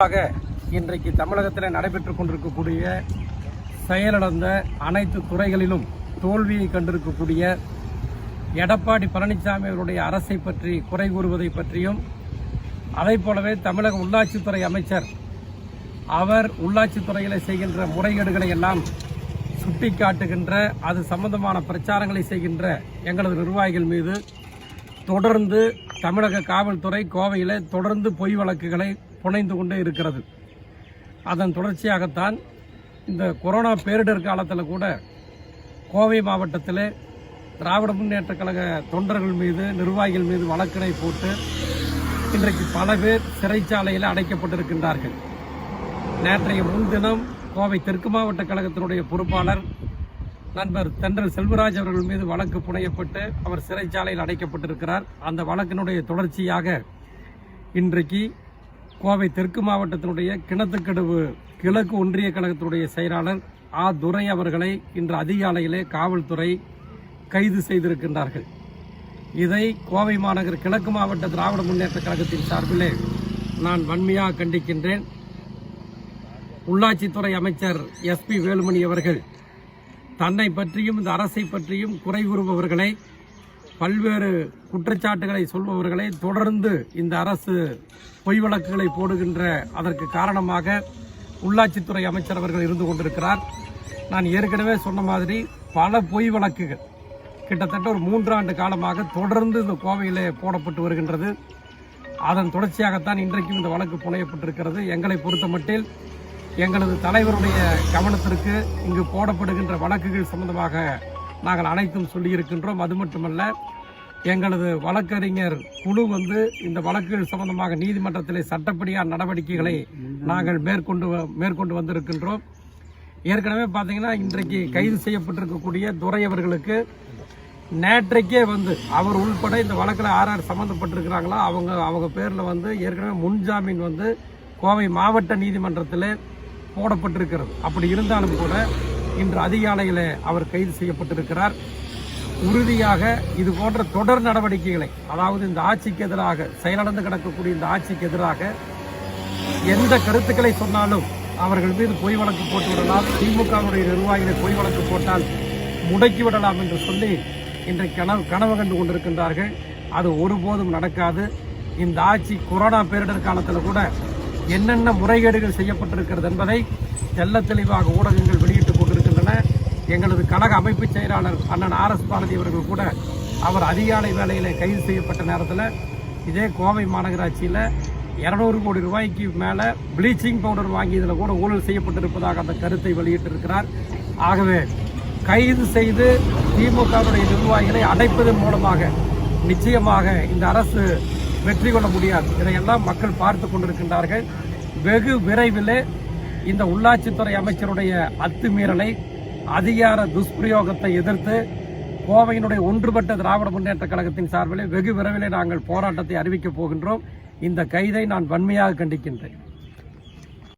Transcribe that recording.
ஆக இன்றைக்கு தமிழகத்தில் நடைபெற்றுக் கொண்டிருக்கக்கூடிய செயலிழந்த அனைத்து துறைகளிலும் தோல்வியை கண்டிருக்கக்கூடிய எடப்பாடி பழனிசாமி அவருடைய அரசை பற்றி குறை கூறுவதை பற்றியும் அதை போலவே தமிழக உள்ளாட்சித்துறை அமைச்சர் அவர் உள்ளாட்சித்துறையில் செய்கின்ற முறைகேடுகளை எல்லாம் சுட்டிக்காட்டுகின்ற அது சம்பந்தமான பிரச்சாரங்களை செய்கின்ற எங்களது நிர்வாகிகள் மீது தொடர்ந்து தமிழக காவல்துறை கோவையில் தொடர்ந்து பொய் வழக்குகளை புனைந்து கொண்டே இருக்கிறது. அதன் தொடர்ச்சியாகத்தான் இந்த கொரோனா பேரிடர் காலத்தில் கூட கோவை மாவட்டத்தில் திராவிட முன்னேற்ற கழக தொண்டர்கள் மீது நிர்வாகிகள் மீது வழக்கினை போட்டு இன்றைக்கு பல பேர் சிறைச்சாலையில் அடைக்கப்பட்டிருக்கின்றார்கள். நேற்றைய முன்தினம் கோவை தெற்கு மாவட்ட கழகத்தினுடைய பொறுப்பாளர் நண்பர் தென்றல் செல்வராஜ் அவர்கள் மீது வழக்கு புனையப்பட்டு அவர் சிறைச்சாலையில் அடைக்கப்பட்டிருக்கிறார். அந்த வழக்கினுடைய தொடர்ச்சியாக இன்றைக்கு கோவை தெற்கு மாவட்டத்தினுடைய கிணத்துக்கடவு கிழக்கு ஒன்றிய கழகத்தினுடைய செயலாளர் ஆ. துரை அவர்களை இன்று அதிகாலையிலே காவல்துறை கைது செய்திருக்கின்றார்கள். இதை கோவை மாநகர் கிழக்கு மாவட்ட திராவிட முன்னேற்ற கழகத்தின் சார்பிலே நான் வன்மையாக கண்டிக்கின்றேன். உள்ளாட்சித்துறை அமைச்சர் எஸ்பி வேலுமணி அவர்கள் தன்னை பற்றியும் இந்த அரசை பற்றியும் குறை கூறுபவர்களை பல்வேறு குற்றச்சாட்டுகளை சொல்பவர்களை தொடர்ந்து இந்த அரசு பொய் வழக்குகளை போடுகின்ற அதற்கு காரணமாக உள்ளாட்சித்துறை அமைச்சர் அவர்கள் இருந்து கொண்டிருக்கிறார். நான் ஏற்கனவே சொன்ன மாதிரி பல பொய் வழக்குகள் கிட்டத்தட்ட ஒரு மூன்றாண்டு காலமாக தொடர்ந்து இந்த கோவையிலே போடப்பட்டு வருகின்றது. அதன் தொடர்ச்சியாகத்தான் இன்றைக்கும் இந்த வழக்கு புனையப்பட்டிருக்கிறது. எங்களை பொறுத்தமட்டில் எங்களது தலைவருடைய கவனத்திற்கு இங்கு போடப்படுகின்ற வழக்குகள் சம்பந்தமாக நாங்கள் அனைத்தும் சொல்லியிருக்கின்றோம். அது மட்டுமல்ல எங்களது வழக்கறிஞர் குழு வந்து இந்த வழக்குகள் சம்பந்தமாக நீதிமன்றத்திலே சட்டப்படியான நடவடிக்கைகளை நாங்கள் மேற்கொண்டு வ- மேற்கொண்டு வந்திருக்கின்றோம். ஏற்கனவே பார்த்தீங்கன்னா இன்றைக்கு கைது செய்யப்பட்டிருக்கக்கூடிய துரை அவர்களுக்கு நேற்றைக்கே வந்து அவர் உள்பட இந்த வழக்கில் ஆர் ஆர் சம்மந்தப்பட்டிருக்கிறாங்களோ அவங்க அவங்க பேரில் வந்து ஏற்கனவே முன்ஜாமீன் வந்து கோவை மாவட்ட நீதிமன்றத்தில் போடப்பட்டிருக்கிறது. அப்படி இருந்தாலும் கூட இன்று அதிகாலையில் அவர் கைது செய்யப்பட்டிருக்கிறார். உறுதியாக இது போன்ற தொடர் நடவடிக்கைகளை அதாவது இந்த ஆட்சிக்கு எதிராக செயலடந்து கிடக்கக்கூடிய இந்த ஆட்சிக்கு எதிராக எந்த கருத்துக்களை சொன்னாலும் அவர்கள் மீது பொய் வழக்கு போட்டு விடலாம். திமுகவுடைய நிர்வாகிகளை பொய் வழக்கு போட்டால் முடக்கி விடலாம் என்று சொல்லி இன்றைக்கு கனவு கனவு கண்டு கொண்டிருக்கின்றார்கள். அது ஒருபோதும் நடக்காது. இந்த ஆட்சி கொரோனா பேரிடர் காலத்தில் கூட என்னென்ன முறைகேடுகள் செய்யப்பட்டிருக்கிறது என்பதை தெல்ல தெளிவாக ஊடகங்கள் வெளியிட்டு எங்களது கழக அமைப்பு செயலாளர் அண்ணன் ஆர் எஸ் பாரதி அவர்கள் கூட அவர் அதிகாலை வேலையில் கைது செய்யப்பட்ட நேரத்தில் இதே கோவை மாநகராட்சியில் இருநூறு கோடி ரூபாய்க்கு மேலே ப்ளீச்சிங் பவுடர் வாங்கியதில் கூட ஊழல் செய்யப்பட்டிருப்பதாக அந்த கருத்தை வெளியிட்டிருக்கிறார். ஆகவே கைது செய்து திமுகவுடைய நிர்வாகிகளை அடைப்பதன் மூலமாக நிச்சயமாக இந்த அரசு வெற்றி கொள்ள முடியாது. இதையெல்லாம் மக்கள் பார்த்து கொண்டிருக்கின்றார்கள். வெகு விரைவில் இந்த உள்ளாட்சித்துறை அமைச்சருடைய அத்துமீறலை அதிகார துஷ்பிரயோகத்தை எதிர்த்து கோவையினுடைய ஒன்றுபட்ட திராவிட முன்னேற்ற கழகத்தின் சார்பில் வெகு விரைவில் நாங்கள் போராட்டத்தை அறிவிக்கப் போகின்றோம். இந்த கைதை நான் வன்மையாக கண்டிக்கின்றேன்.